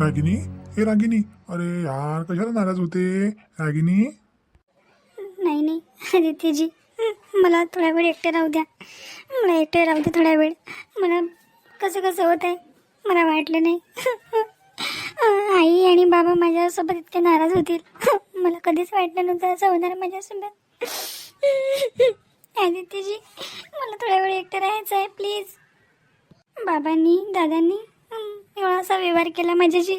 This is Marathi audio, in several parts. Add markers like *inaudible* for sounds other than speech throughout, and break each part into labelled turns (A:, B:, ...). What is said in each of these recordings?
A: रागिनी? ए रागिनी. अरे यार कशाला नाराज होते? रागिनी?
B: नाही नाही. आदित्यजी मला थोडा वेळ एकटे राहू द्या. मला एकटे राहू द्या थोडा वेळ. मला कसं कसं होत आहे मला वाटलं नाही. आई आणि बाबा माझ्यासोबत इतके नाराज होतील. मला कधीच वाटलं नव्हतं असं होणार माझ्यासोबत. आदित्यजी मला थोडा वेळ एकटं राहायचं आहे प्लीज. बाबांनी दादांनी एवढा असा व्यवहार केला. माझ्याशी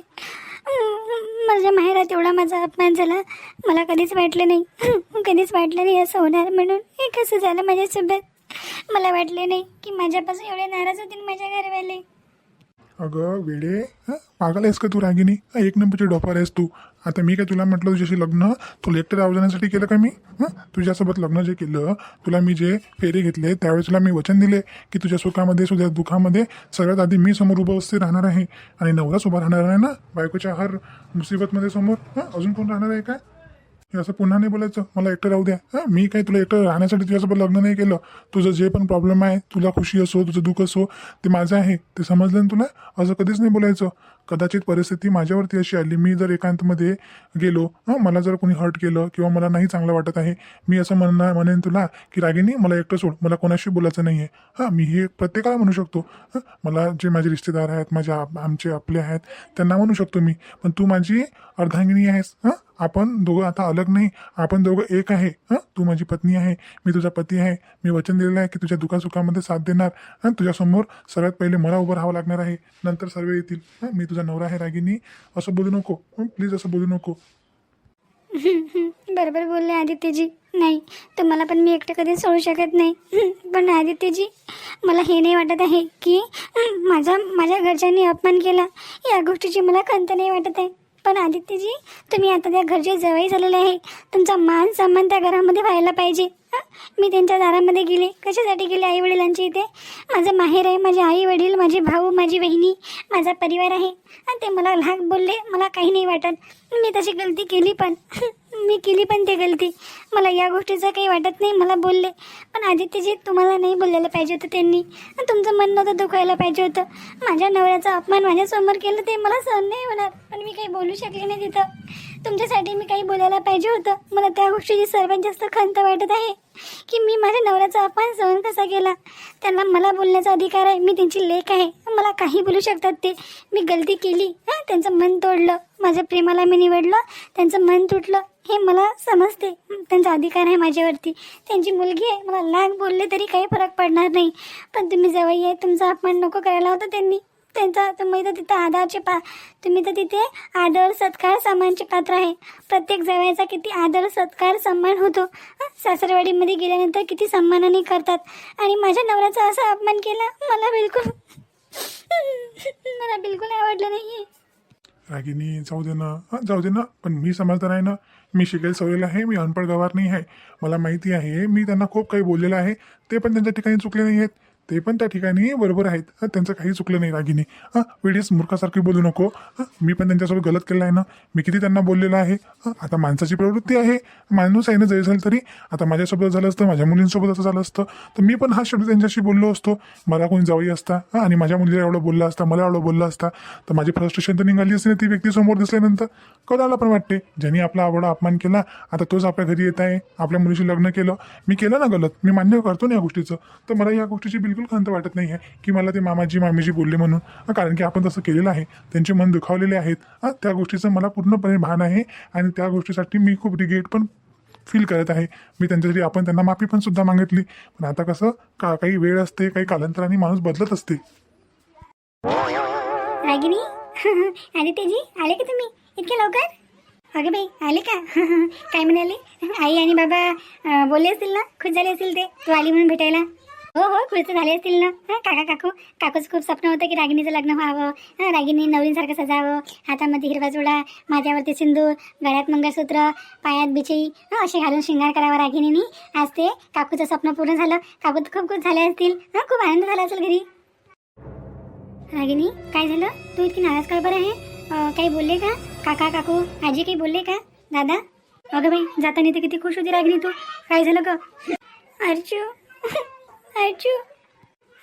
B: माझ्या माहेरात एवढा माझा अपमान झाला. मला कधीच वाटलं नाही. कधीच वाटलं नाही असं होणार म्हणून. हे कसं झालं? माझ्यासोबत मला वाटले नाही की माझ्यापासून एवढे नाराज होतील माझ्या घरवाले.
A: अगं वेडे पागल आहेस का तू रागिनी हं, एक नंबरची डॉपर आहेस तू. आता मी काय तुला म्हटलं तुझ्याशी लग्न तुला एकटं राहू केलं का मी? तुझ्यासोबत लग्न जे केलं तुला मी जे फेरे घेतले त्यावेळेस तुला मी वचन दिले की तुझ्या सुखामध्ये तुझ्या दुःखामध्ये सगळ्यात आधी मी समोर उभं असते राहणार आहे. आणि नवराच उभा राहणार आहे ना बायकोच्या हर मुसीबतमध्ये समोर. हं? अजून कोण राहणार आहे का हे असं पुन्हा नाही बोलायचं. मला एकटं राहू द्या. हां? मी काय तुला एकटं राहण्यासाठी तुझ्यासोबत लग्न नाही केलं? तुझं जे पण प्रॉब्लेम आहे तुला खुशी असो तुझं दुःख असो ते माझं आहे. ते समजलं ना तुला? असं कधीच नाही बोलायचं. कदाचित परिस्थिती माझ्यावरती अशी आली. मी जर एकांतमध्ये गेलो हां मला जर कोणी हर्ट केलं किंवा मला नाही चांगलं वाटत आहे मी असं म्हणणार म्हणेन तुला की रागिनी मला एकटं सोड. मला कोणाशी बोलायचं नाही आहे हां मी हे प्रत्येकाला म्हणू शकतो. मला जे माझे रिश्तेदार आहेत माझे आप- आमचे आपले आहेत त्यांना म्हणू शकतो मी. पण तू माझी अर्धांगिनी आहेस. हां आपण दोघं आता अलग नाही. आपण दोघं एक आहे. हां तू माझी पत्नी आहे. मी तुझा पती आहे. मी वचन दिलेलं आहे की तुझ्या दुखासुखामध्ये साथ देणार. हां तुझ्यासमोर सर्वात पहिले मला उभं राहावं लागणार आहे. नंतर सर्व येतील. हां मी तुझा नवरा आहे रागिनी असं बोलू नको. प्लीज असं बोलू नको. *laughs*
B: बरोबर बोलले आदित्यजी. नाही तुम्हाला पण मी एकटं कधी सोडू शकत नाही. *laughs* पण आदित्यजी मला हे नाही वाटत आहे की *laughs* माझा माझ्या घरच्यांनी अपमान केला. या गोष्टीची मला खंत नाही वाटत आहे. पण आदित्यजी तुम्ही आता त्या घरचे जवळ झालेले आहे. तुमचा मान सन्मान त्या घरामध्ये व्हायला पाहिजे. मी त्यांच्या दारामध्ये गेले. कशासाठी गेले आई वडिलांच्या इथे? माझं माहेर आहे माझे आई वडील माझे भाऊ माझी बहिणी माझा परिवार आहे. आणि ते मला लाग बोलले मला काही नाही वाटत. मी तशी गलती केली पण. *laughs* मी केली पण ते गलती. मला या गोष्टीचं काही वाटत नाही मला बोलले. पण आदित्यजी तुम्हाला नाही बोलायला पाहिजे होतं त्यांनी. तुमचं मन नव्हतं दुखायला पाहिजे होतं. माझ्या नवऱ्याचा अपमान माझ्यासमोर केलं ते मला सहन नाही होणार. पण मी काही बोलू शकले नाही तिथं. तुमच्यासाठी मी काही बोलायला पाहिजे होतं. मला त्या गोष्टीची सर्वात जास्त खंत वाटत आहे की मी माझ्या नवऱ्याचा अपमान सहन कसा केला? त्यांना मला बोलण्याचा अधिकार आहे. मी त्यांची लेख आहे. मला काही बोलू शकतात ते. मी गलती केली. हां त्यांचं मन तोडलं. माझ्या प्रेमाला मी निवडलं. त्यांचं मन तुटलं. हे मला समजते. त्यांचा अधिकार आहे माझ्यावरती. त्यांची मुलगी आहे. मला लाख बोलले तरी काही फरक पडणार नाही. पण तुम्ही जवळ आहे. तुमचा अपमान नको करायला होता त्यांनी. त्यांचा तुम्ही तर तिथं आदरचे पा तुम्ही तर तिथे आदर सत्कार सन्मानचे पात्र आहे. प्रत्येक जवळचा किती आदर सत्कार सन्मान होतो. सासरवाडीमध्ये गेल्यानंतर किती सन्मानाने करतात. आणि माझ्या नवऱ्याचा असा अपमान केला मला बिलकुल *laughs* मला बिलकुल आवडलं नाही.
A: रागिनी जाऊ दे ना. हां जाऊ दे ना. पण मी समजदार आहे ना. मी शिकेल सवयला आहे मी अनपढ गवार नाही आहे. मला माहिती आहे मी त्यांना खूप काही बोललेलं आहे. ते पण त्यांच्या ठिकाणी चुकले नाही आहेत. ते पण त्या ठिकाणी बरोबर आहेत. त्यांचं काही चुकलं नाही रागिनी. हां वेळेस मूर्खासारखी बोलू नको. हं, मी पण त्यांच्यासोबत गलत केलं आहे ना. मी किती त्यांना बोललेलं आहे. आता माणसाची प्रवृत्ती आहे. माणूस आहे ना जरी झालं तरी. आता माझ्यासोबत झालं असतं माझ्या मुलींसोबत असं झालं असतं. तर मी पण हा शब्द त्यांच्याशी बोललो असतो. मला कोणी जावई असता. हां आणि माझ्या मुलीला एवढं बोलला असता मला एवढं बोललं असता. तर माझी फ्रस्ट्रेशन तर निघाली असते ना ती व्यक्ती समोर दिसल्यानंतर. कोणाला पण वाटते. ज्यांनी आपला आवडा अपमान केला आता तोच आपल्या घरी येत आहे. आपल्या मुलीशी लग्न केलं. मी केलं ना गलत? मी मान्य करतो ना या गोष्टीचं. तर मला या गोष्टीची बिलकुल बिलकुल खंत वाटत नाही आहे की मला ते मामाजी मामीजी बोलले म्हणून. कारण की आपण तसं केलेलं आहे. त्यांचे मन दुखावलेले आहेत. त्या गोष्टीचं मला पूर्णपणे भान आहे आणि त्या गोष्टीसाठी मी खूप रिग्रेट पण फील करत आहे. मी त्यांच्यासाठी आपण त्यांना माफी पण सुद्धा मागितली. पण आता कसं का काही वेळ असते काही कालांतराने माणूस बदलत असते.
B: रागिनी? *laughs* आदित्यजी आले का तुम्ही? इतक्या लवकर? अगं बाई आले का? *laughs* काय म्हणाले? आई आणि बाबा बोलले असतील ना? खुश झाले असतील ते? तू आली म्हणून भेटायला? हो हो खुश झाले असतील ना? काका काकू काकूच खूप स्वप्न होतं की रागिणीचं लग्न व्हावं. रागिणी नवरींसारखं सजावं. हातामध्ये हिरवा जोडा माझ्यावरती सिंदूर गळ्यात मंगळसूत्र पायात बिचई असे घालून शृंगार करावा रागिणीनी. आज ते काकूचं स्वप्न पूर्ण झालं. काकू खूप खूप खुश झाले असतील. खूप आनंद झाला असेल घरी. रागिणी काय झालं? तू इतकी नाराज का बरं आहे? काही बोलले का? काका काकू आजी काही बोलले का? दादा? अगं बाई जाताना तर किती खुश होती रागिणी तू. काय झालं ग? अर्जू. अर्जू.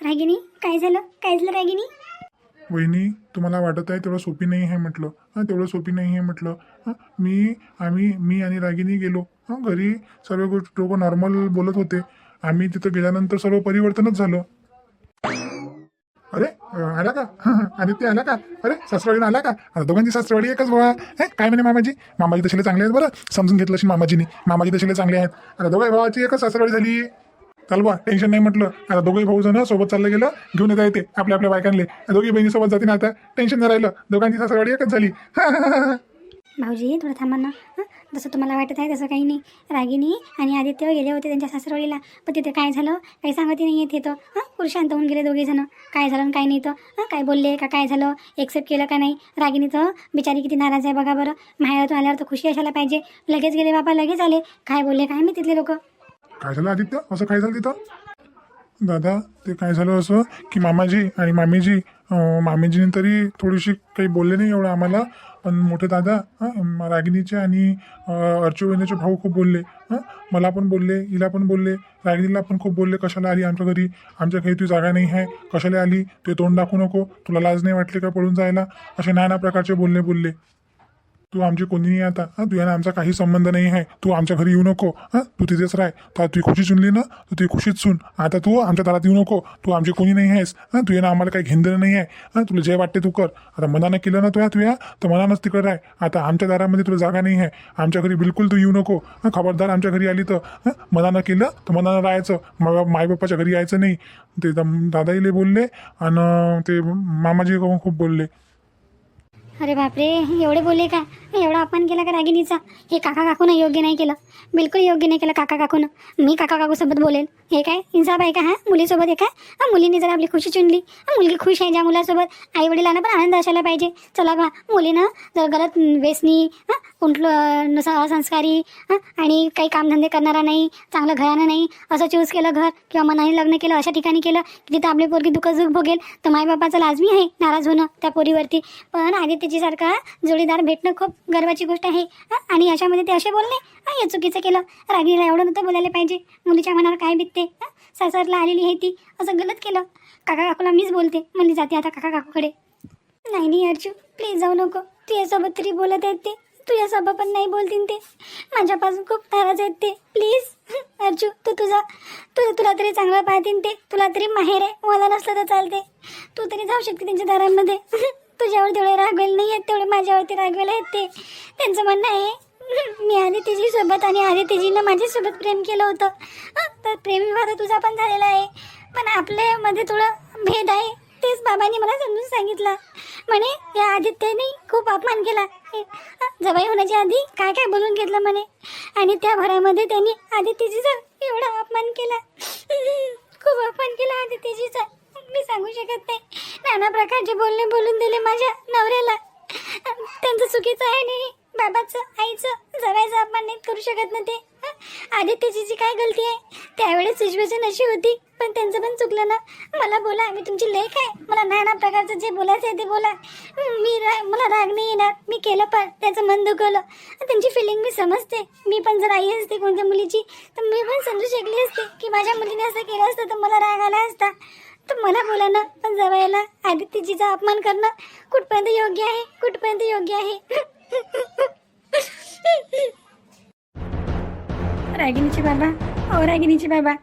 B: रागिनी काय झालं? काय झालं रागिनी?
A: वहिनी तुम्हाला वाटत आहे तेवढं सोपी नाही आहे म्हटलं. हां तेवढं सोपी नाही आहे म्हटलं. हां मी आम्ही मी आणि रागिनी गेलो. हां घरी सर्व गोष्ट लोक नॉर्मल बोलत होते. आम्ही तिथं गेल्यानंतर सर्व परिवर्तनच झालं. अरे आला का? *laughs* आणि ते आला का? अरे सासरवाडीनं आला का? आता दोघांची सासरवाडी एकच बघा हे काय म्हणे मामाजी? मामाजी तशीले चांगले आहेत बरं. समजून घेतलं अशी मामाजीनी. मामाजी तशीले चांगले आहेत. आता दोघाही भावाची एकच सासरवाडी झाली. चल बा टेन्शन नाही म्हटलं. आता दोघंही भाऊ जण सोबत चाललं गेलं घेऊन येता येते आपल्या आपल्या बायकांले. दोघी बहिणी सोबत जाते ना आता. टेन्शन नाही राहिलं. दोघांची सासरवाडी एकच झाली. *laughs*
B: भाऊजी थोडं थांबा ना. जसं तुम्हाला वाटत आहे तसं काही नाही. रागिनी आणि आदित्य गेले होते त्यांच्या सासरवाडीला. पण तिथे काय झालं? काही सांगतही नाही येत तर. हां? पुरुषांत होऊन गेले दोघे जण. काय झालं काय नाही तर? हां? काय बोलले? का काय झालं? एक्सेप्ट केलं का नाही? रागिनी तर बिचारी किती नाराज आहे बघा बरं. माहेरातून आल्यावर तर खुशी असायला पाहिजे. लगेच गेले बाबा लगेच आले. काय बोलले? काय मी तिथले लोक?
A: काय झालं आदित्य? असं काय झालं तिथं? दादा ते काय झालं असं की मामाजी आणि मामीजी मामीजीने तरी थोडीशी काही बोलले नाही एवढं आम्हाला. पण मोठे दादा हां रागिणीचे आणि अं, भाऊ खूप बोलले. हां मला पण बोलले हिला पण बोलले रागिणीला पण खूप बोलले कशाला आली आमच्या घरी? आमच्या घरी तुझी जागा नाही आहे कशाला आली? ते तोंड दाखवू नको तुला लाज नाही वाटली का पळून जायला? असे नाना प्रकारचे बोलले बोलले. तू आमची कोणी नाही आता हां तू आमचा काही संबंध नाही आहे. तू आमच्या घरी येऊ नको. हां तू तिथेच राह. तर तुझी खुशी चुनली ना तू तुझी खुशीच सुन. आता तू आमच्या दारात येऊ नको. तू आमची कोणी नाही आहेस. हां तू आम्हाला काही घेणं नाही आहे. हां तुला जे वाटते तू कर. आता मनानं केलं ना तुया तुया तर मनानंच तिकडे राह. आता आमच्या दारामध्ये तुला जागा नाही आहे. आमच्या घरी बिलकुल तू येऊ नको. हां खबरदार आमच्या घरी आली तर हां मनानं केलं तर मनानं राहायचं. मा मायबापाच्या घरी यायचं नाही. ते दादाईले बोलले आणि ते मामाजी खूप बोलले.
B: अरे बापरे एवढे बोलले का? एवढा अपमान केला का रागिनीचा हे काका काकूनं योग्य नाही केलं. बिलकुल योग्य नाही केलं काका काकूनं. मी काका काकूसोबत बोलेल. हे काय? इन्साफ आहे का हा? मुलीसोबत आहे हा मुलीने जर आपली खुशी चुनली. मुलगी खुश आहे ज्या मुलासोबत. आई वडिलांना पण आनंद असायला पाहिजे. चला बा मुलीनं जर गलत व्यसनी हां कुंठलं असंस्कारी हां आणि काही कामधंदे करणारा नाही चांगलं घरानं नाही असं चूज केलं घर किंवा मनाने लग्न केलं अशा ठिकाणी केलं की तिथं आपली पोरगी दुःख दुःख भोगेल तर मायबापाचं लाजमी आहे नाराज होणं त्या पोरीवरती. पण आदित्यची तिच्यासारखा जोडीदार भेटणं खूप गर्वाची गोष्ट आहे आणि अशामध्ये ते असे बोलले हे चुकीचं केलं. रागिणीला एवढं नव्हतं बोलायला पाहिजे. मुलीच्या मनावर काय बितते हां? सासरला आलेली आहे ती असं गलत केलं. काका काकूला मीच बोलते म्हणली जाते आता काका काकूकडे. नाही नाही अर्जू प्लीज जाऊ नको. तुझ्यासोबत तरी बोलत आहेत ते. तुझ्यासोबत पण नाही बोलतील ते. माझ्यापासून खूप नाराज आहेत ते. प्लीज *laughs* अर्जू तू तुझा तू तुला तरी चांगलं पाहतील ते. तुला तरी माहेर आहे मला नसलं तर चालते तू तरी जाऊ शकते त्यांच्या दारांमध्ये. *laughs* तुझ्यावर तेवढे रागवेल नाही आहेत तेवढे माझ्यावरती रागवेल आहेत ते. त्यांचं म्हणणं आहे *laughs* मी आदित्यजी सोबत आणि आदित्यजीनं माझ्यासोबत प्रेम केलं होतं. तर प्रेमविवाह तुझा पण झालेला आहे. पण आपल्यामध्ये थोडं भेद आहे. तेच बाबांनी मला समजून सांगितलं. म्हणे या आदित्यने खूप अपमान केला. जवाई होण्याच्या आधी काय काय बोलून घेतलं म्हणे? आणि त्या भरामध्ये त्यांनी आदित्यजीचा एवढा अपमान केला. *laughs* खूप अपमान केला आदित्यजीचा. मी सांगू शकत नाही. नाना प्रकारचे बोलणे बोलून दिले माझ्या नवऱ्याला. त्यांचं चुकीचं आहे नाही बाबाचं आईचं जरायचं अपमान नाही करू शकत ना ते आदित्यची जी काय गलती आहे त्यावेळेस सिच्युएशन अशी होती पण त्यांचं पण चुकलं ना. मला बोला मी तुमची लेख आहे. मला नाना प्रकारचं जे बोलायचं आहे ते बोला. मी रा मला राग नाही येणार. मी केलं पण त्याचं मन दुखवलं. त्यांची फिलिंग मी समजते. मी पण जर आई असते कोणत्या मुलीची तर मी पण समजू शकली असते की माझ्या मुलीने असं केलं असतं तर मला राग आला असता. तर मला बोला ना पण जवळला आदित्यजीचा अपमान करणं कुठपर्यंत योग्य आहे? कुठपर्यंत योग्य आहे? रागिनीचे बाबा हो ओ रागिनीचे बाबा.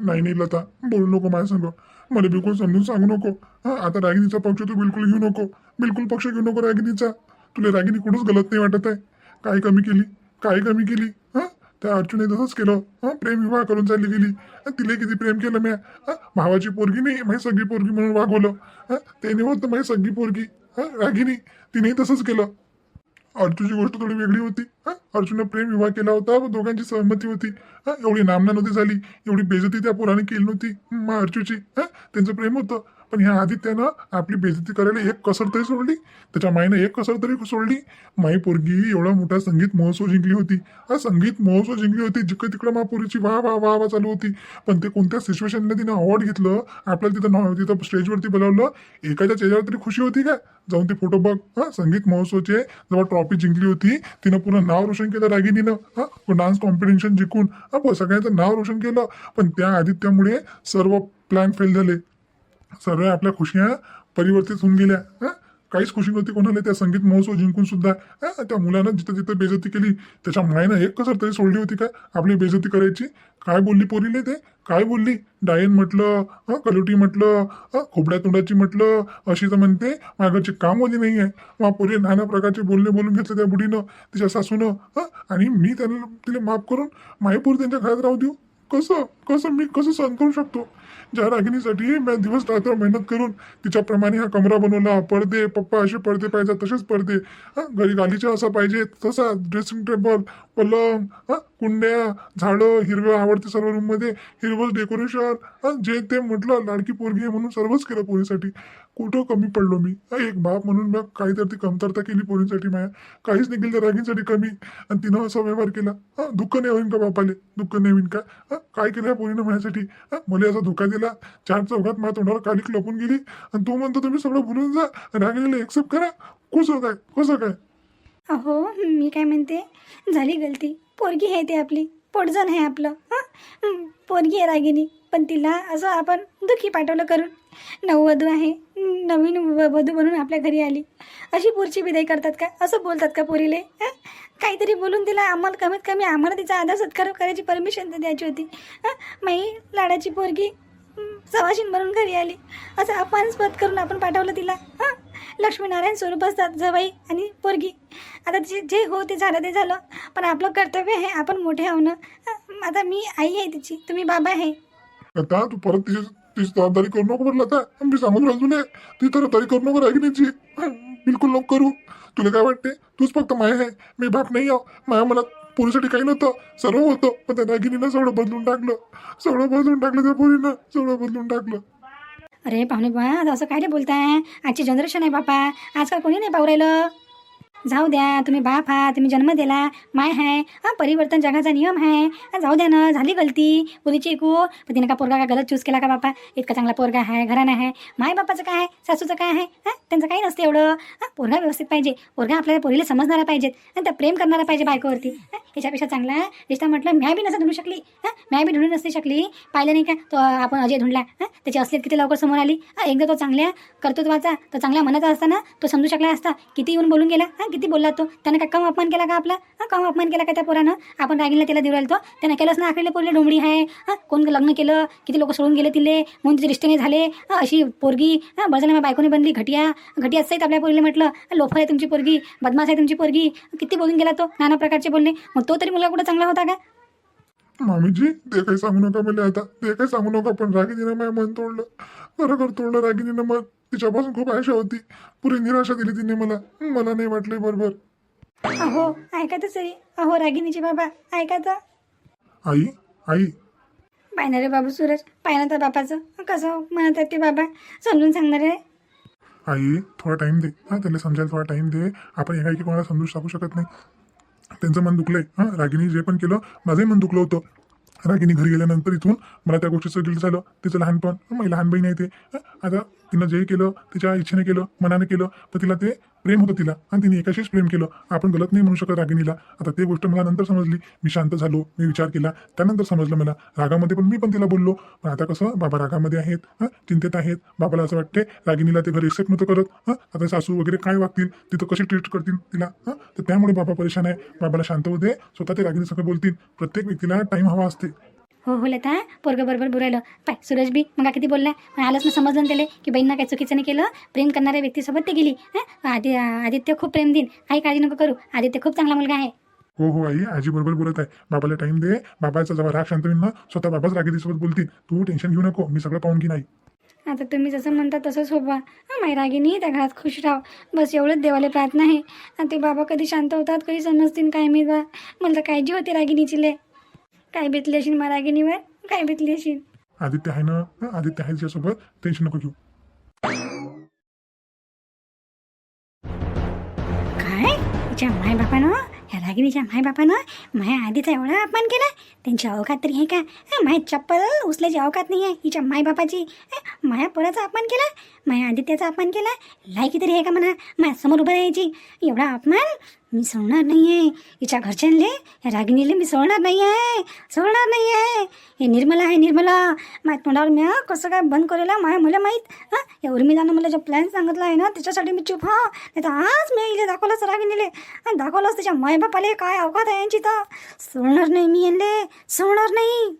A: नाही नाही लता बोलू नको माझ्या संग. मला बिलकुल समजून सांगू नको. हा आता रागिनीचा पक्ष तू बिलकुल घेऊ नको. बिलकुल पक्ष घेऊ नको रागिनीचा तुला रागिनी कुठंच गलत नाही वाटत आहे. काय कमी केली? काय कमी केली? त्या अर्जुने तसंच केलं. प्रेम विवाह करून चालली गेली. तिला किती प्रेम केलं मी भावाची पोरगी नाही माझी सगळी पोरगी म्हणून वागवलं. हा? त्याने नाही होतं माझी सगळी पोरगी. हा? रागिनी तिनेही तसंच केलं. अर्जुनची गोष्ट थोडी वेगळी होती. हा? अर्जुननं प्रेम विवाह केला होता व दोघांची सहमती होती. हा? एवढी नामना नव्हती झाली. एवढी बेजती त्या पोराने केली नव्हती. मग अर्जुची हा? त्यांचं प्रेम होतं. पण ह्या आदित्यानं आपली बेजती करायला एक कसर तरी सोडली. त्याच्या माईनं एक कसर तरी सोडली. माई पोरगी एवढा मोठा संगीत महोत्सव जिंकली होती. हा संगीत महोत्सव जिंकली होती जिकडे तिकडं महापुरीची वाह वाह वाह वाह चालू होती. पण ते कोणत्या सिच्युएशनला तिने अवॉर्ड घेतलं आपल्याला तिथं नाव तिथं स्टेजवरती बोलावलं एकाच्या चेहऱ्यावर तरी खुशी होती का जाऊन ते फोटो बघ. हा संगीत महोत्सवचे जेव्हा ट्रॉफी जिंकली होती तिनं पूर्ण नाव रोशन केलं रागिनीनं. हा डान्स कॉम्पिटिशन जिंकून. हा सगळ्यांचं नाव रोशन केलं. पण त्या आदित्यामुळे सर्व प्लॅन फेल झाले. सर्व आपल्या खुशिया परिवर्तित होऊन गेल्या. काहीच खुशी नव्हती कोणाला त्या संगीत महोत्सव जिंकून सुद्धा त्या मुलानं जिथं जिथं बेजती केली त्याच्या मायनं एक कसर तरी सोडली होती का? आपली बेजती करायची. काय बोलली पोरीले ते? काय बोलली? डायन म्हटलं हं, कलोटी म्हटलं हं, खोबड्या तोंडाची म्हटलं अशी तर म्हणते मागाची काम नाही आहे. मग पोरी नाना प्रकारचे बोलणे बोलून घेतले त्या बुढीनं तिच्या सासूनं हं, आणि मी त्यांना तिला माफ करून मायपूर त्यांच्या घरात राहू देऊ. कसं? कसं मी कसं सहन करू शकतो? ज्या रागिणीसाठी मी दिवस रात्र मेहनत करून तिच्याप्रमाणे हा कमरा बनवला. पडदे पप्पा असे पडदे पाहिजे तसेच पडदे. हां घरी गालीचे असं पाहिजे तसा ड्रेसिंग टेबल पलंग हां कुंड्या झाडं हिरवं आवडते सर्व रूममध्ये हिरवं डेकोरेशन जे ते म्हटलं लाडकी पोरगी म्हणून सर्वच केलं पोरीसाठी. कुठं कमी पडलो मी? एक बाप म्हणून मग काहीतरी ती कमतरता केली पोरींसाठी माया. काहीच नाही केलं त्या रागींसाठी कमी. आणि तिनं असा व्यवहार केला. हा दुःख नाही होईन का बापाले? दुःख नाही होईन का? काय केलं या पोरीनं माझ्यासाठी? हा मला असा धोका दिला. चार चौघात माझ्या तोंडावर कालिक लपून गेली. आणि तो म्हणतो तुम्ही सगळं भुलून जा. रागिणीला एक्सेप्ट करा. कसं काय? कसं काय?
B: अहो मी काय म्हणते? झाली गलती. पोरगी आहे ते आपली. पोटजण आहे आपलं. हां? पोरगी आहे रागिनी. पण तिला असं आपण दुःखी पाठवलं करून. नववधू आहे. नवीन व- वधू म्हणून आपल्या घरी आली. अशी पुरची विदाई करतात का? असं बोलतात का पोरीले? काहीतरी बोलून तिला आम्हाला कमीत कमी आम्हाला तिचा आदर सत्कार करायची परमिशन तर द्यायची होती. हां? माई लाडाची पोरगी सवाशीन बनून घरी आली. असं अपमानस्पद करून आपण पाठवलं तिला. हां? लक्ष्मीनारायण स्वरूप असतात जवाई आणि पोरगी. आता जे जे हो ते झालं ते झालं. पण आपलं कर्तव्य आहे आपण मोठे आहो ना आता मी आई आहे तिची. तुम्ही बाबा आहे.
A: आता तू परत तिची तिची जबाबदारी करू नको म्हटलं आता. मी सांगून राहिलो तुला ती तरफदारी करू नको रागिनीची बिलकुल नको करू. तुला काय वाटते? तूच फक्त माया आहे. मी बाप नाही आहो. माया मला पोरीसाठी काही नव्हतं. सर्व होतं. पण त्या रागिनीनं सगळं बदलून टाकलं. सगळं बदलून टाकलं त्या पोरीनं. सगळं बदलून टाकलं.
B: अरे पाहुणे बा असं काय रे बोलताय? आजची जनरेशन आहे बापा. आजकाल कोणी नाही पाहू राहिलं? जाऊ द्या तुम्ही बाप हा तुम्ही जन्म दिला माय आहे हा परिवर्तन जगाचा नियम आहे. जाऊ द्या ना झाली गलती. मुलीची ऐकू पण तिने का पोरगा का गलत चूज केला का बापा? इतका चांगला पोरगा आहे घराणं आहे. माय बापाचं काय आहे? सासूचं काय आहे? हा त्यांचं काही नसतं एवढं. हा पोरगा व्यवस्थित पाहिजे. पोरगा आपल्याला पोरीला समजणारा पाहिजेत. आणि त्या प्रेम करणारा पाहिजे बायकोवरती. हा, याच्यापेक्षा चांगला रिश्ता म्हटलं म्या बी नसं धुडू शकली. हा म्या बी धुडू नसते शकली. पाहिलं नाही का तो आपण अजय धुंडला. हां त्याची असले किती लवकर समोर आली. एकदा तो चांगल्या कर्तृत्वाचा तो चांगल्या मनाचा असताना तो समजू शकला असता किती येऊन बोलून गेला. हा किती बोलला तो? त्यानं काय कम अपमान केला का आपला? हा कम अपमान केला का त्या पोरानं? आपण रागिणीला त्याला देऊ राहिलो तो त्यानं केलंच ना आखरीला पोरले डोंबडी आहे. हा कोण लग्न केलं? किती लोक सोडून गेले तिले? म्हणून तिचे रिश्ते नाही झाले. अशी पोरगी हा बजायला माझ्या बायकोने बनली घटिया. घटिया सहित आपल्या पोरीला म्हटलं लोफर आहे तुमची पोरगी बदमाश आहे तुमची पोरगी. किती बोलून गेला तो? नाना प्रकारचे बोलणे. मग तो तरी मुलगा कुठं चांगला होता का?
A: मामीजी ते काही सांगू नका मला आता. ते काही सांगू नका पण रागिणीनं माझ्या मन तोडलं. खरोखर तोडलं रागिनीनं मन तिच्यापासून खूप आशा होती. पुरी निराशा दिली तिने मला. मला नाही वाटले बरोबर.
B: अहो ऐका तर सरी अहो रागिनीचे बाबा ऐका तर.
A: आई आई.
B: पाहिलं रे बाबू सूरज. पाहिलं तर बापाचं. कसं म्हणत आहेत ते बाबा? समजून सांगणार आहे?
A: आई थोडा टाइम दे. हा त्याला समजायला थोडा टाइम दे. आपण एका की कोणाला समजू शकू शकत नाही. त्यांचं मन दुखलंय. हा रागिनी जे पण केलं माझंही मन दुखलं होतं. रागिनी घरी गेल्यानंतर इथून मला त्या गोष्टीचं गिल्ट झालं. तिचं लहानपण मग लहान बहीण आहे ते. आता तिनं जे केलं तिच्या इच्छेने केलं मनाने केलं तर तिला ते प्रेम होतं तिला. आणि तिने एकाशीच प्रेम केलं. आपण गलत नाही म्हणू शकत रागिनीला आता ते गोष्ट मला नंतर समजली. मी शांत झालो. मी विचार केला. त्यानंतर समजलं मला. रागामध्ये पण मी पण तिला बोललो. पण आता कसं? बाबा रागामध्ये आहेत. चिंतेत आहेत. बाबाला असं वाटते रागिनीला ते घर एक्सेप्ट नव्हतं करत. आता सासू वगैरे काय वागतील? तिथं कशी ट्रीट करतील तिला? तर त्यामुळे बाबा परेशान आहे. बाबाला शांत होते स्वतः ते रागिनी सगळं बोलतील. प्रत्येक व्यक्तीला टाइम हवा असते.
B: हो हो लता पोरग बरोबर बोलायलं. पाय सूरज बी मग किती बोलला? पण आलंच ना समजलं त्याला की बहिणीनं काही चुकीचं नाही केलं. प्रेम करणाऱ्या व्यक्तीसोबत ते गेली हं? आदि आदित्य खूप प्रेम देईन. काही काळजी नको करू. आदित्य खूप चांगला मुलगा आहे.
A: हो हो आई आजी बरोबर बोलत आहे. बाबाला टाइम दे. बाबाचा जेव्हा राग शांत होईल ना. स्वतः बाबाच रागिनीसोबत बोलतील. तू टेन्शन घेऊ नको. मी सगळं पाहून की नाही
B: आता तुम्ही जसं म्हणता तसंच हो बा हं, माई रागिनी त्या घरात खुश राह. बस एवढंच देवाला प्रार्थना आहे. आणि ते बाबा कधी शांत होतात कधी समजतील काय मी बा. मला तर काळजी होते रागिनीची ले काय बेतली असेल मा रागिनीवर काय बेतली असेल
A: आदित्य आहे ना? हं, आदित्य आहे तिच्यासोबत. टेन्शन नको घेऊ.
B: काय? तिच्या मायबापानं? ह्या रागिणीच्या मायबापानं? माया आधीचा एवढा अपमान केला? त्यांची अवकात तरी आहे का? हं, माया चप्पल उचल्याची अवकात नाही आहे हिच्या मायबापाची. हं, माया पोराचा अपमान केला? माया आदित्याचा अपमान केला? लायकी तरी आहे का म्हणा? माझ्यासमोर उभं राहायची. एवढा अपमान?
C: मी सोडणार नाही आहे हिच्या घरच्यांले या रागिणीले मी सोडणार नाही आहे सोडणार नाही आहे हे निर्मला आहे निर्मला. माझ्या तोंडावर मी कसं काय बंद करेला माया मला माहीत? हां? या उर्मिलानं मला जो प्लॅन सांगितला आहे ना त्याच्यासाठी मी चुप हा? नाही तर आज मी इले दाखवलंच रागिणीले. आणि दाखवलंच त्याच्या मायबापाले काय अवघात आहे यांची तर. सोडणार नाही मी यांले. सोडणार नाही.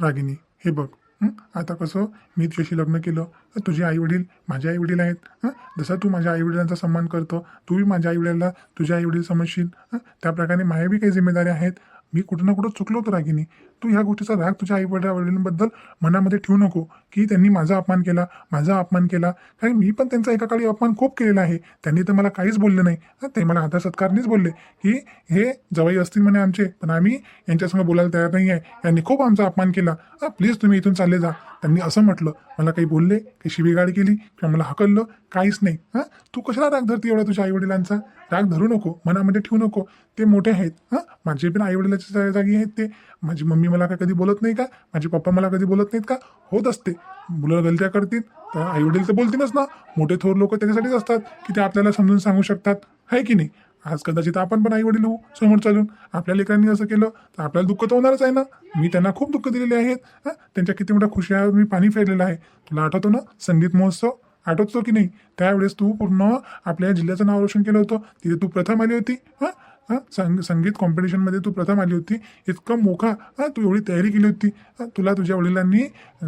A: रागिनी हे बघ. हं? आता कसं मी तुझ्याशी लग्न केलं तर तुझे आईवडील माझे आईवडील आहेत हं? जसं तू माझ्या आईवडिलांचा सन्मान करतो तूही माझ्या आईवडिलांना तुझे आईवडील समजशील हं? त्याप्रकारे माझ्या बी काही जिम्मेदाऱ्या आहेत मी कुठं ना कुठं चुकलो होतो रागिनी तू ह्या गोष्टीचा राग तुझ्या आई वडिलांबद्दल मनामध्ये ठेवू नको की त्यांनी माझा अपमान केला माझा अपमान केला. कारण मी पण त्यांचा एका काळी अपमान खूप केलेला आहे. त्यांनी तर मला काहीच बोलले नाही. ते मला आता सत्कारनेच बोलले की हे जवळ असतील म्हणे आमचे पण आम्ही यांच्यासंग बोलायला तयार नाही आहे. यांनी खूप आमचा अपमान केला. प्लीज तुम्ही इथून चालले जा. त्यांनी असं म्हटलं. मला काही बोलले काही शिवीगाळ केली किंवा मला हकललं काहीच नाही. हां तू कशाला राग धरते एवढा तुझ्या आईवडिलांचा? राग धरू नको मनामध्ये ठेवू नको. ते मोठे आहेत. हां माझे पण आईवडिलाच्या जागी आहेत ते. माझी मम्मी मला काय कधी बोलत नाही का? माझे पप्पा मला कधी बोलत नाहीत का? होत असते. मुलं गलत्या करतील तर आईवडील तर बोलतीलच ना. मोठे थोर लोक त्याच्यासाठीच असतात की ते आपल्याला समजून सांगू शकतात. आहे की नाही? आज कदाचित आपण पण आईवडील होऊ. समोर चालून आपल्या लेकरांनी असं केलं तर आपल्याला दुःख तर होणारच आहे ना. मी त्यांना खूप दुःख दिलेले आहेत. त्यांच्या किती मोठ्या आहे मी पाणी फेरलेलं आहे. तुला आठवतो ना? संगीत महोत्सव? आठवतो की नाही? त्यावेळेस तू पूर्ण आपल्या जिल्ह्याचं नाव रोशन केलं होतं. तिथे तू प्रथम आली होती. हां? हां संग संगीत कॉम्पिटिशनमध्ये तू प्रथम आली होती इतकं मोठा हां तू एवढी तयारी केली होती. तुला तुझ्या वडिलांनी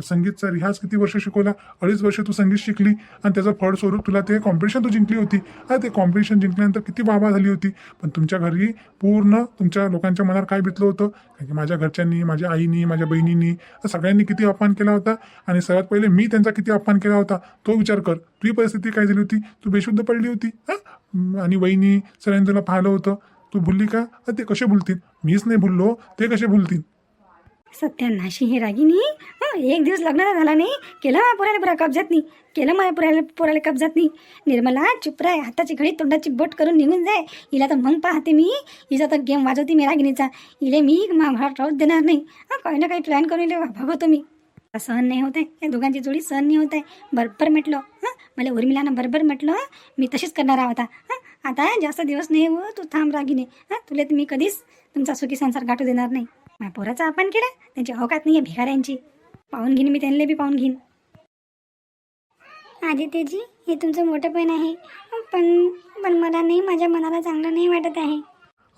A: संगीतचा रिहाज किती वर्ष शिकवला अडीच वर्ष तू संगीत शिकली आणि त्याचं फळस्वरूप तुला ते कॉम्पिटिशन तू जिंकली होती. हां ते कॉम्पिटिशन जिंकल्यानंतर किती बाबा झाली होती. पण तुमच्या घरी पूर्ण तुमच्या लोकांच्या मनावर काय बितलं होतं? कारण की माझ्या घरच्यांनी माझ्या आईनी माझ्या बहिणींनी सगळ्यांनी किती अपमान केला होता? आणि सर्वात पहिले मी त्यांचा किती अपमान केला होता? तो विचार कर. तुझी परिस्थिती काय झाली होती? तू बेशुद्ध पडली होती. हां आणि वहिनी सगळ्यांनी तुला पाहिलं होतं तू भुलली का? अ, ते कसे भुलतील? मीच नाही भुललो ते कसे भुलतील?
C: सत्यानाशी हे रागिनी हं, एक दिवस लग्न झाला नाही केलं माझ्या पुराला पुरा कब्जात नाही केलं माझ्या पुराला पुराला कब्जात नाही. निर्मला चुप राय हाताची घडी तोंडाची बट करून निघून जाय. हिला तर मग पाहते मी हिचा तर गेम वाजवते मी रागिनीचा हिला मी मला राहूच देणार नाही. हां काही ना काही प्लॅन करून हिला भागवतो मी. सहन नाही होत आहे या दोघांची जोडी सहन नाही होत आहे बरोबर म्हटलं हां मला उर्मिलानं बरोबर म्हटलं मी तशीच करणार आहोत हां आता जास्त दिवस नाही हो तू थांब रागिने. हां तुला तर मी कधीच तुमचा सुखी संसार गाठू देणार नाही. माझ्या पोराचा अपमान केला त्यांची अवकात नाही आहे भिकाऱ्यांची. पाहून घेईन मी त्यांना बी पाहून घेईन.
B: आदित्यजी हे तुमचं मोठेपण आहे. पण पण मला नाही माझ्या मनाला चांगलं नाही वाटत आहे.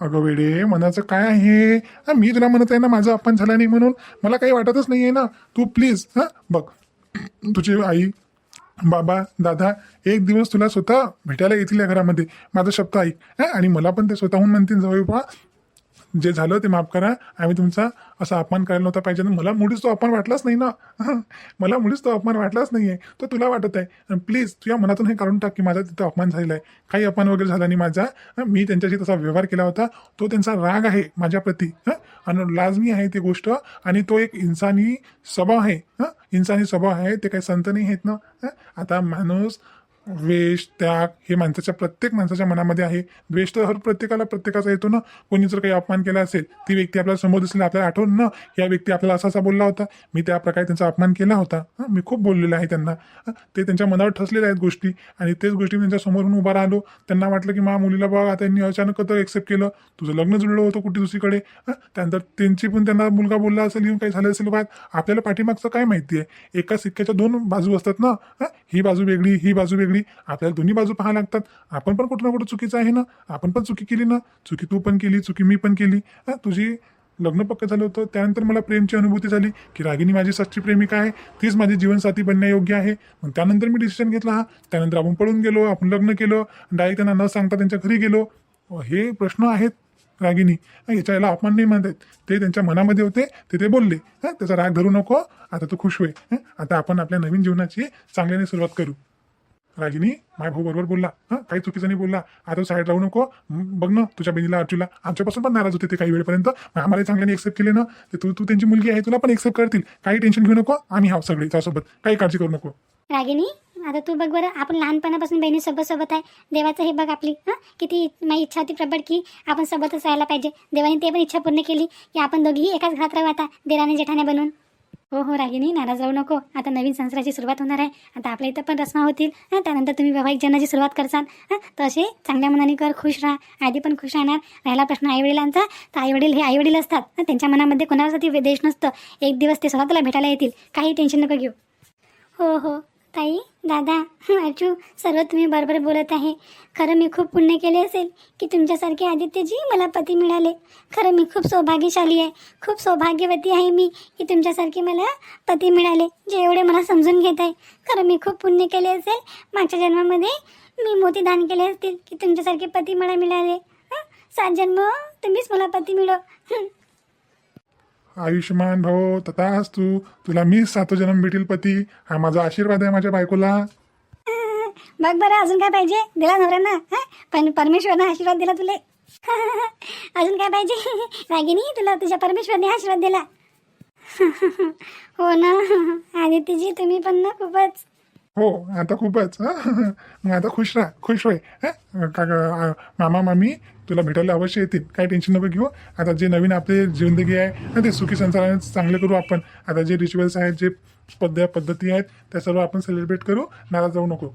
A: अगं वेडे मनाचं काय आहे? हा, मी तुला म्हणत आहे ना माझा अपमान झाला नाही म्हणून. मला काही वाटतच नाही आहे ना. तू प्लीज हां बघ. तुझी आई बाबा दादा एक दिवस तुला स्वतः भेटायला येतील या घरामध्ये. माझा शब्द ऐक आणि मला पण ते स्वतःहून म्हणतील जवळ बा जे झालं ते माफ करा. आम्ही तुमचा असा अपमान करायला नव्हता पाहिजे. ना मला मुळीच तो अपमान वाटलाच नाही ना. *laughs* मला मुळीच तो अपमान वाटलाच नाही आहे तो तुला वाटत आहे. प्लीज तुझ्या मनातून हे काढून टाक की माझा तिथं अपमान झालेला आहे. काही अपमान वगैरे झाला नाही माझा. मी त्यांच्याशी तसा व्यवहार केला होता. तो त्यांचा राग आहे माझ्या प्रती. हं. आणि लाजमी आहे ती गोष्ट. आणि तो एक इन्सानी स्वभाव आहे. हं. इंसानी स्वभाव आहे. ते काही संत नाही आहेत ना. आता माणूस द्वेष त्याग हे माणसाच्या प्रत्येक माणसाच्या मनामध्ये आहे. द्वेष तर हर प्रत्येकाला प्रत्येकाचा येतो ना. कोणी जर काही अपमान केला असेल ती व्यक्ती आपल्याला समोर दिसली आपल्याला आठवण ना. या व्यक्ती आपल्याला असा असा बोलला होता. मी त्या प्रकारे त्यांचा अपमान केला होता. मी खूप बोललेलो आहे त्यांना. ते त्यांच्या मनावर ठसलेल्या आहेत गोष्टी. आणि तेच गोष्टी मी त्यांच्या समोरून उभा राहिलो. त्यांना वाटलं की मा मुलीला बघा त्यांनी अचानक तर एक्सेप्ट केलं. तुझं लग्न जुळलं होतं कुठे दुसरीकडे? त्यानंतर त्यांची पण त्यांना मुलगा बोलला असेल येऊन काही झालं असेल बात आपल्याला पाठीमागचं काय माहिती आहे? एका सिक्क्याच्या दोन बाजू असतात ना. ही बाजू वेगळी ही बाजू वेगळी. आपल्याला दोन्ही बाजू पाहायला लागतात. आपण पण कुठं ना कुठं चुकीचं आहे ना? आपण पण चुकी केली ना? चुकी तू पण केली चुकी मी पण केली. तुझी लग्न पक्क झालं होतं. त्यानंतर मला प्रेमची अनुभूती झाली की रागिनी माझी सच्ची प्रेमिका आहे. तीच माझी जीवनसाथी बनण्यायोग्य आहे. मग त्यानंतर मी डिसिजन घेतला. हा त्यानंतर आपण पळून गेलो आपण लग्न केलं. डायरेक्ट त्यांना न सांगता त्यांच्या घरी गेलो. हे प्रश्न आहेत रागिनी. याच्या याला अपमान नाही म्हणतात ते त्यांच्या मनामध्ये होते. ते ते बोलले. हां त्याचा राग धरू नको. आता तू खुश होय. आता आपण आपल्या नवीन जीवनाची चांगल्याने सुरुवात करू. रागिनी माय भाऊ बरोबर बोलला. हा काही चुकीचं नाही बोलला. आता साईड राहू नको. बघ ना तुझ्या बहिणीला अर्जुला आमच्यापासून पण नाराज होते ते काही वेळपर्यंत. आम्हाला चांगल्याने एक्सेप्ट केले ना. ते तू तू त्यांची मुलगी आहे तुला पण एक्सेप्ट करतील. काही टेन्शन घेऊ नको. आम्ही हाव सगळे त्यासोबत. काही काळजी करू नको.
B: रागिनी आता तू बघ बरं आपण लहानपणापासून बहिणी सोबत सोबत आहे. देवाचं हे बघ आपली हां किती माझी इच्छा होती प्रबळ की आपण सोबतच राहायला पाहिजे. देवाने ते पण इच्छा पूर्ण केली की आपण दोघीही एकाच घरात राहू आता. देराने जेठाने बनून. हो हो रागिनी नाराज राहू नको. आता नवीन संसाराची सुरुवात होणार आहे. आता आपल्या इथं पण रस्मा होतील. त्यानंतर तुम्ही वैवाहिक जीवनाची सुरुवात करसाल तसे तर असे चांगल्या मनाने कर खुश राहा. आधी पण खुश राहणार. राहिला प्रश्न आईवडिलांचा तर आईवडील हे आईवडील असतात. त्यांच्या मनामध्ये कोणासाठी देश नसतं. एक दिवस ते स्वतःला तुला भेटायला येतील. काही टेन्शन नको घेऊ. हो हो. ताई दादा अचू सर्व तुम्ही बरोबर बोलत आहे. खरं मी खूप पुण्य केले असेल की तुमच्यासारखे आदित्यजी मला पती मिळाले. खरं मी खूप सौभाग्यशाली आहे. खूप सौभाग्यवती आहे मी की तुमच्यासारखे मला पती मिळाले जे एवढे मला समजून घेत आहे. खरं मी खूप पुण्य केले असेल. मागच्या जन्मामध्ये मी मोती दान केले असतील की तुमच्यासारखे पती मला मिळाले. सात जन्म तुम्हीच मला पती मिळव
A: आयुष्यमान भाऊ तथाच तू तुला मी सातो जन्म भेटील पती. हा माझा आशीर्वाद आहे माझ्या बायकोला.
B: बघ बरं अजून काय पाहिजे? दिला नवऱ्यांना हं? पण परमेश्वरनं आशीर्वाद दिला तुले. अजून काय पाहिजे? रागिनी तुला तुझ्या परमेश्वरने आशीर्वाद दिला. हो ना? आदित्यजी तुम्ही पण ना खूपच.
A: हो आता खूपच. हं? मग आता खुश राहा खुश होय. हं? का का- मामा मामी तुला भेटायला अवश्य येतील. काही टेन्शन नको घेऊ. आता जे नवीन आपले जिंदगी आहे ते सुखी संसाराने चांगले करू आपण. आता जे रिच्युअल्स आहेत जे पद्ध पद्धती आहेत त्या सर्व आपण सेलिब्रेट करू. नाराज जाऊ नको.